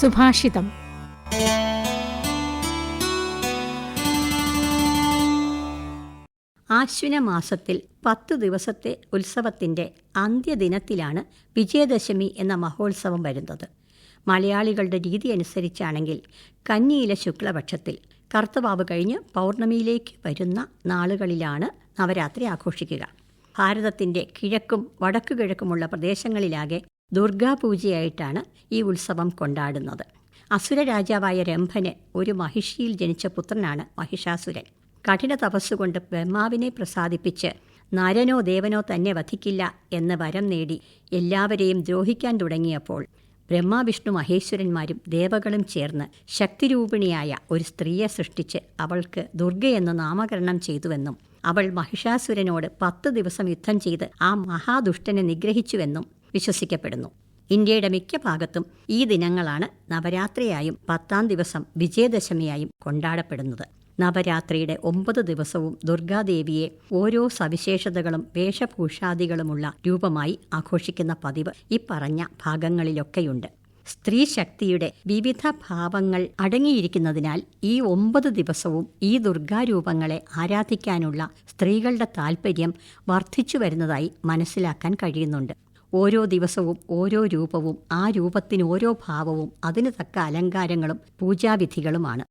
സുഭാഷിതം. ആശ്വിന മാസത്തിൽ പത്തു ദിവസത്തെ ഉത്സവത്തിന്റെ അന്ത്യദിനത്തിലാണ് വിജയദശമി എന്ന മഹോത്സവം വരുന്നത്. മലയാളികളുടെ രീതി അനുസരിച്ചാണെങ്കിൽ കന്നിയിലെ ശുക്ലപക്ഷത്തിൽ കർത്തവാവ് കഴിഞ്ഞ് പൗർണമിയിലേക്ക് വരുന്ന നാളുകളിലാണ് നവരാത്രി ആഘോഷിക്കുക. ഭാരതത്തിന്റെ കിഴക്കും വടക്കു കിഴക്കുമുള്ള പ്രദേശങ്ങളിലാകെ ദുർഗാപൂജയായിട്ടാണ് ഈ ഉത്സവം കൊണ്ടാടുന്നത്. അസുര രാജാവായ രംഭന് ഒരു മഹിഷിയിൽ ജനിച്ച പുത്രനാണ് മഹിഷാസുരൻ. കഠിന തപസ്സുകൊണ്ട് ബ്രഹ്മാവിനെ പ്രസാദിപ്പിച്ച് നരനോ ദേവനോ തന്നെ വധിക്കില്ല എന്ന് വരം നേടി എല്ലാവരെയും ദ്രോഹിക്കാൻ തുടങ്ങിയപ്പോൾ ബ്രഹ്മാവിഷ്ണു മഹേശ്വരന്മാരും ദേവകളും ചേർന്ന് ശക്തിരൂപിണിയായ ഒരു സ്ത്രീയെ സൃഷ്ടിച്ച് അവൾക്ക് ദുർഗയെന്ന് നാമകരണം ചെയ്തുവെന്നും അവൾ മഹിഷാസുരനോട് പത്ത് ദിവസം യുദ്ധം ചെയ്ത് ആ മഹാദുഷ്ടനെ നിഗ്രഹിച്ചുവെന്നും വിശ്വസിക്കപ്പെടുന്നു. ഇന്ത്യയുടെ മിക്ക ഭാഗത്തും ഈ ദിനങ്ങളാണ് നവരാത്രിയായും പത്താം ദിവസം വിജയദശമിയായും കൊണ്ടാടപ്പെടുന്നത്. നവരാത്രിയുടെ ഒമ്പത് ദിവസവും ദുർഗാദേവിയെ ഓരോ സവിശേഷതകളും വേഷഭൂഷാദികളുമുള്ള രൂപമായി ആഘോഷിക്കുന്ന പതിവ് ഇപ്പറഞ്ഞ ഭാഗങ്ങളിലൊക്കെയുണ്ട്. സ്ത്രീ ശക്തിയുടെ വിവിധ ഭാവങ്ങൾ അടങ്ങിയിരിക്കുന്നതിനാൽ ഈ ഒമ്പത് ദിവസവും ഈ ദുർഗാരൂപങ്ങളെ ആരാധിക്കാനുള്ള സ്ത്രീകളുടെ താൽപ്പര്യം വർദ്ധിച്ചു വരുന്നതായി മനസ്സിലാക്കാൻ കഴിയുന്നുണ്ട്. ഓരോ ദിവസവും ഓരോ രൂപവും ആ രൂപത്തിന് ഓരോ ഭാവവും അതിന് തക്ക അലങ്കാരങ്ങളും പൂജാവിധികളുമാണ്.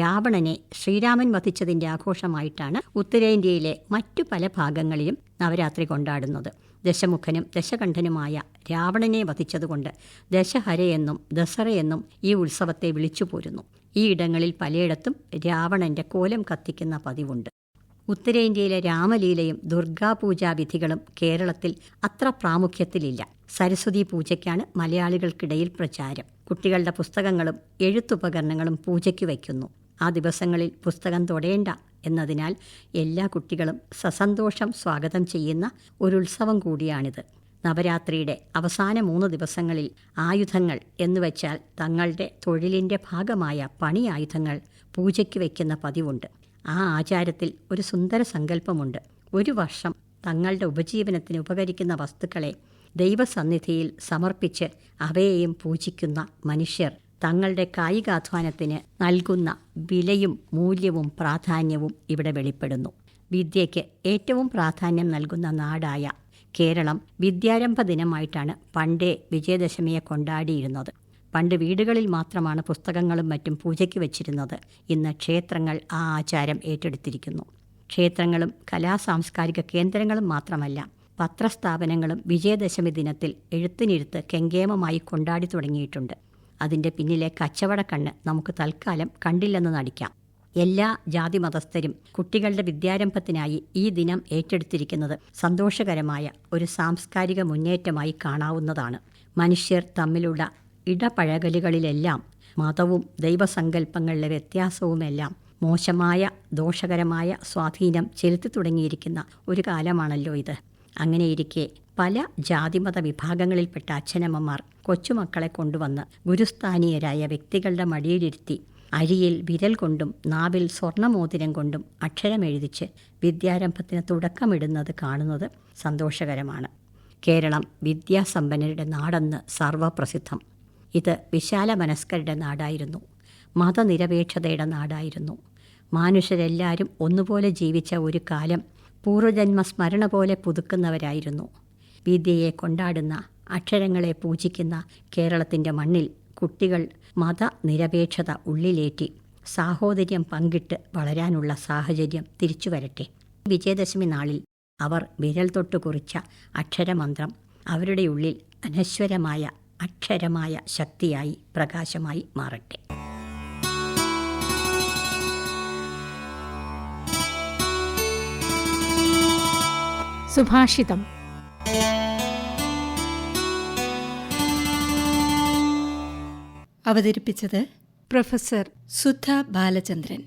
രാവണനെ ശ്രീരാമൻ വധിച്ചതിന്റെ ആഘോഷമായിട്ടാണ് ഉത്തരേന്ത്യയിലെ മറ്റു പല ഭാഗങ്ങളിലും നവരാത്രി കൊണ്ടാടുന്നത്. ദശമുഖനും ദശകണ്ഠനുമായ രാവണനെ വധിച്ചതുകൊണ്ട് ദശഹരയെന്നും ദസറയെന്നും ഈ ഉത്സവത്തെ വിളിച്ചു പോരുന്നു ഈ ഇടങ്ങളിൽ പലയിടത്തും രാവണന്റെ കോലം കത്തിക്കുന്ന പതിവുണ്ട്. ഉത്തരേന്ത്യയിലെ രാമലീലയും ദുർഗാപൂജാ വിധികളും കേരളത്തിൽ അത്ര പ്രാമുഖ്യത്തിലില്ല. സരസ്വതി പൂജയ്ക്കാണ് മലയാളികൾക്കിടയിൽ പ്രചാരം. കുട്ടികളുടെ പുസ്തകങ്ങളും എഴുത്തുപകരണങ്ങളും പൂജയ്ക്ക് വയ്ക്കുന്നു. ആ ദിവസങ്ങളിൽ പുസ്തകം തൊടേണ്ട എന്നതിനാൽ എല്ലാ കുട്ടികളും സസന്തോഷം സ്വാഗതം ചെയ്യുന്ന ഒരു ഉത്സവം കൂടിയാണിത്. നവരാത്രിയുടെ അവസാന മൂന്ന് ദിവസങ്ങളിൽ ആയുധങ്ങൾ എന്നുവെച്ചാൽ തങ്ങളുടെ തൊഴിലിന്റെ ഭാഗമായ പണി ആയുധങ്ങൾ പൂജയ്ക്ക് വയ്ക്കുന്ന പതിവുണ്ട്. ആ ആചാരത്തിൽ ഒരു സുന്ദര സങ്കല്പമുണ്ട്. ഒരു വർഷം തങ്ങളുടെ ഉപജീവനത്തിന് ഉപകരിക്കുന്ന വസ്തുക്കളെ ദൈവസന്നിധിയിൽ സമർപ്പിച്ച് അവയെയും പൂജിക്കുന്ന മനുഷ്യർ തങ്ങളുടെ കായികാധ്വാനത്തിന് നൽകുന്ന വിലയും മൂല്യവും പ്രാധാന്യവും ഇവിടെ വെളിപ്പെടുന്നു. വിദ്യയ്ക്ക് ഏറ്റവും പ്രാധാന്യം നൽകുന്ന നാടായ കേരളം വിദ്യാരംഭ ദിനമായിട്ടാണ് പണ്ടേ വിജയദശമിയെ കൊണ്ടാടിയിരുന്നത്. പണ്ട് വീടുകളിൽ മാത്രമാണ് പുസ്തകങ്ങളും മറ്റും പൂജയ്ക്ക് വച്ചിരുന്നത്. ഇന്ന് ക്ഷേത്രങ്ങൾ ആ ആചാരം ഏറ്റെടുത്തിരിക്കുന്നു. ക്ഷേത്രങ്ങളും കലാ സാംസ്കാരിക കേന്ദ്രങ്ങളും മാത്രമല്ല പത്രസ്ഥാപനങ്ങളും വിജയദശമി ദിനത്തിൽ എഴുത്തിനിരുത്ത് കെങ്കേമമായി കൊണ്ടാടി തുടങ്ങിയിട്ടുണ്ട്. അതിന്റെ പിന്നിലെ കച്ചവടക്കണ്ണ് നമുക്ക് തൽക്കാലം കണ്ടില്ലെന്ന് നടിക്കാം. എല്ലാ ജാതി മതസ്ഥരും കുട്ടികളുടെ വിദ്യാരംഭത്തിനായി ഈ ദിനം ഏറ്റെടുത്തിരിക്കുന്നത് സന്തോഷകരമായ ഒരു സാംസ്കാരിക മുന്നേറ്റമായി കാണാവുന്നതാണ്. മനുഷ്യർ തമ്മിലുള്ള ഇടപഴകലുകളിലെല്ലാം മതവും ദൈവസങ്കല്പങ്ങളിലെ വ്യത്യാസവുമെല്ലാം മോശമായ ദോഷകരമായ സ്വാധീനം ചെലുത്തി തുടങ്ങിയിരിക്കുന്ന ഒരു കാലമാണല്ലോ ഇത്. അങ്ങനെയിരിക്കെ പല ജാതിമത വിഭാഗങ്ങളിൽപ്പെട്ട അച്ഛനമ്മമാർ കൊച്ചുമക്കളെ കൊണ്ടുവന്ന് ഗുരുസ്ഥാനീയരായ വ്യക്തികളുടെ മടിയിലിരുത്തി അരിയിൽ വിരൽ കൊണ്ടും നാവിൽ സ്വർണമോതിരം കൊണ്ടും അക്ഷരമെഴുതിച്ച് വിദ്യാരംഭത്തിന് തുടക്കമിടുന്നത് കാണുന്നത് സന്തോഷകരമാണ്. കേരളം വിദ്യാസമ്പന്നരുടെ നാടെന്ന് സർവപ്രസിദ്ധം. ഇത് വിശാല മനസ്കരുടെ നാടായിരുന്നു. മതനിരപേക്ഷതയുടെ നാടായിരുന്നു. മനുഷ്യരെല്ലാവരും ഒന്നുപോലെ ജീവിച്ച ഒരു കാലം പൂർവജന്മ സ്മരണ പോലെ പുതുക്കുന്നവരായിരുന്നു. വിദ്യയെ കൊണ്ടാടുന്ന അക്ഷരങ്ങളെ പൂജിക്കുന്ന കേരളത്തിന്റെ മണ്ണിൽ കുട്ടികൾ മതനിരപേക്ഷത ഉള്ളിലേറ്റി സാഹോദര്യം പങ്കിട്ട് വളരാനുള്ള സാഹചര്യം തിരിച്ചു വരട്ടെ വിജയദശമി നാളിൽ അവർ വിരൽ തൊട്ട് കുറിച്ച അക്ഷരമന്ത്രം അവരുടെ ഉള്ളിൽ അനശ്വരമായ അക്ഷരമായ ശക്തിയായി പ്രകാശമായി മാറട്ടെ. സുഭാഷിതം. അവതരിപ്പിച്ചത് പ്രൊഫസർ സുധ ബാലചന്ദ്രൻ.